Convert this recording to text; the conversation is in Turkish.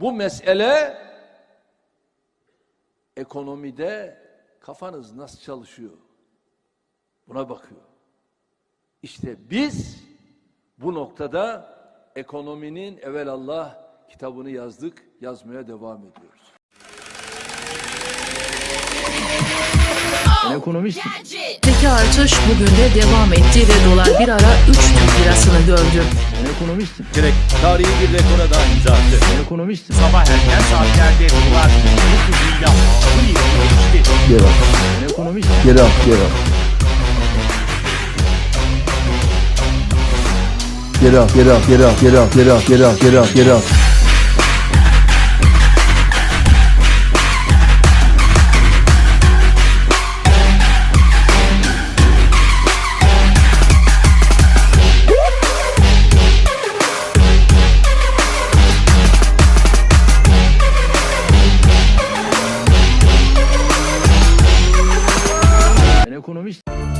Bu mesele ekonomide kafanız nasıl çalışıyor? Buna bakıyor. İşte biz bu noktada ekonominin evelallah kitabını yazdık, yazmaya devam ediyoruz. Ben ekonomistim. Peki artış bugün de devam etti ve dolar bir ara 3 Türk lirasını gördü ekonomistim. Direkt tarihi bir rekora da imza attı. Ben ekonomistim. Sabah erken saatlerde bunlar bu kuzuyla ağır yolu geçti. Geri al. Ben ekonomistim. Geri al, geri al. Geri al, geri al, geri al, geri al, geri al, geri al, geri al, geri al. ekonomist.